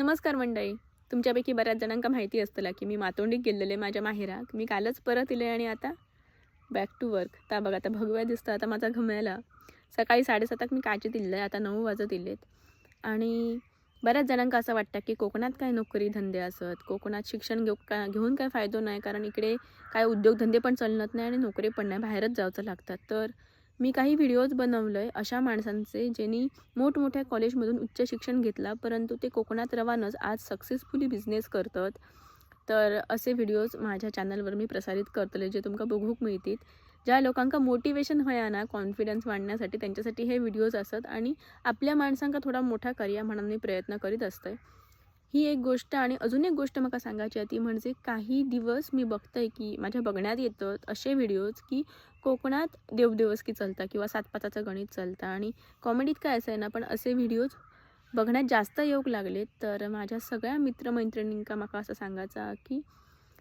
नमस्कार मंडळी. तुमच्यापैकी बऱ्याच जणांका माहिती असतला की मी मातोंडीत गेलेले माझ्या माहेराक मी कालच परत इले आणि आता बॅक टू वर्क ता बघा आता भगव्या दिसतं आता माझा घमायला सकाळी साडेसाताक मी काचीत इल्लं आता नऊ वाजत इलेत. आणि बऱ्याच जणांका असं वाटतं की कोकणात काय नोकरी धंदे असत कोकणात शिक्षण घेऊ का घेऊन काय फायदो नाही कारण इकडे काय उद्योगधंदे पण चालत नाही आणि नोकरी पण नाही बाहेरच जावचं लागतात तर मी काही व्हिडिओज बनवलं आहे अशा माणसांचे ज्यांनी मोठमोठ्या कॉलेजमधून उच्च शिक्षण घेतला परंतु ते कोकणात रवानच आज सक्सेसफुली बिझनेस करतात. तर असे व्हिडिओज माझ्या चॅनलवर मी प्रसारित करतले जे तुमका बघूक मिळतील. ज्या लोकांका मोटिवेशन होया ना कॉन्फिडन्स वाढण्यासाठी त्यांच्यासाठी हे व्हिडिओज असत आणि आपल्या माणसांका थोडा मोठा करिया म्हणून मी प्रयत्न करीत असतंय. ही एक गोष्ट आणि अजून एक गोष्ट मला सांगायची आहे ती म्हणजे काही दिवस मी बघतंय की माझ्या बघण्यात येतं असे व्हिडिओज की कोकणात देवदेवस्की चलता किंवा सातपाताचं गणित चालतं आणि कॉमेडीत काय असं आहे ना पण असे व्हिडिओज बघण्यात जास्त योग लागले तर माझ्या सगळ्या मित्रमैत्रिणींका माका असं सांगायचं की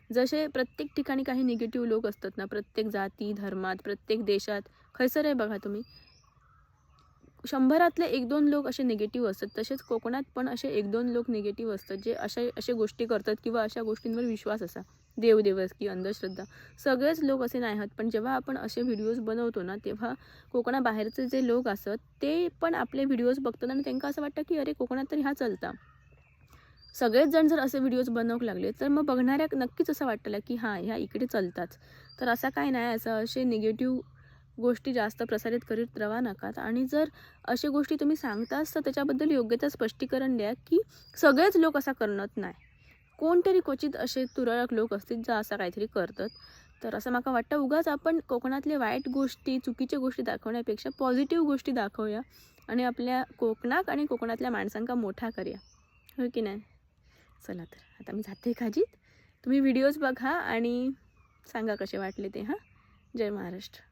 जसे प्रत्येक ठिकाणी काही निगेटिव्ह लोक असतात ना प्रत्येक जाती धर्मात प्रत्येक देशात खैसर आहे बघा तुम्ही शंभरातले एक दोन लोक असे निगेटिव्ह असतात. तसेच कोकणात पण असे एक दोन लोक निगेटिव्ह असतात जे अशा अशा गोष्टी करतात किंवा अशा गोष्टींवर विश्वास असा. देवदेवस की अंधश्रद्धा. सगळेच लोक असे नाही आहात. पण जेव्हा आपण असे व्हिडिओज बनवतो ना तेव्हा कोकणाबाहेरचे जे लोक असत ते पण आपले व्हिडिओज बघतात आणि त्यांना असं वाटतं की अरे कोकणात तर ह्या चालता. सगळेच जण जर असे व्हिडिओज बनवू लागले तर मग बघणाऱ्या नक्कीच असं वाटलं की हां ह्या इकडे चालतात तर असा काय नाही. असं असे निगेटिव्ह गोष्टी जास्त प्रसारित करीत रवा नकात आणि जर अशी गोष्टी तुम्ही सांगताच तर त्याच्याबद्दल योग्य ते स्पष्टीकरण द्या की सगळेच लोक असा करणत नाही. कोणतरी क्वचित असे तुरळक लोक असतील जे असं काहीतरी करतात. तर असं मला वाटतं उगाच आपण कोकणातले वाईट गोष्टी चुकीच्या गोष्टी दाखवण्यापेक्षा पॉझिटिव्ह गोष्टी दाखवूया आणि आपल्या कोकणात आणि कोकणातल्या माणसांका मोठा करूया. हो की नाही? चला तर आता मी जाते खाजीत तुम्ही व्हिडिओज बघा आणि सांगा कसे वाटले ते हां? जय महाराष्ट्र.